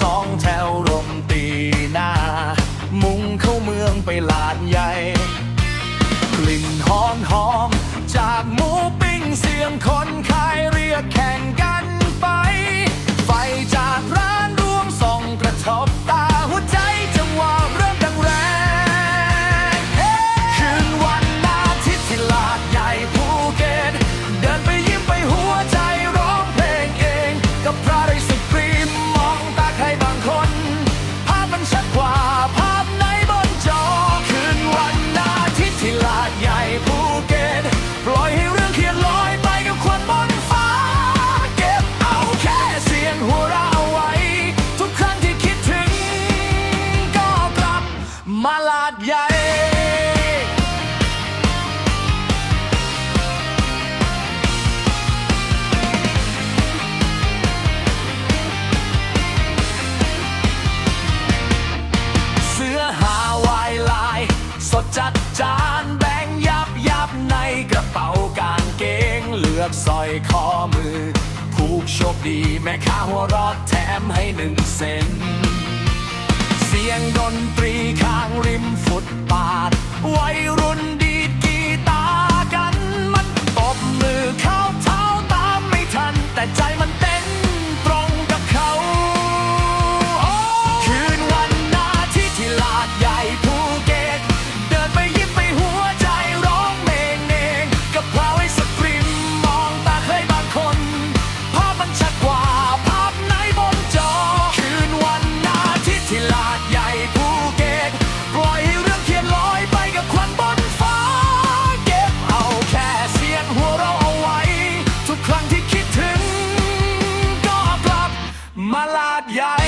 สองแถวลมตีหน้า มุ่งเข้าเมืองไปลาดใหญ่ กลิ่นหอมหอมจากหมูปิ มาลาดใหญ่สดจัดจานแบงยับยับในกระเป๋ากางเกงเลือกสอยคอมือผูกโชคดีแม่ค้าหัวรอดแถมให้หนึ่งเซน สียงดนตรีข้างริมฟุตบาทวัยรุ่นดีดกีตาร์กัน มันตบมือเข้าเท้าตามไม่ทันแต่ใจ my life, yeah.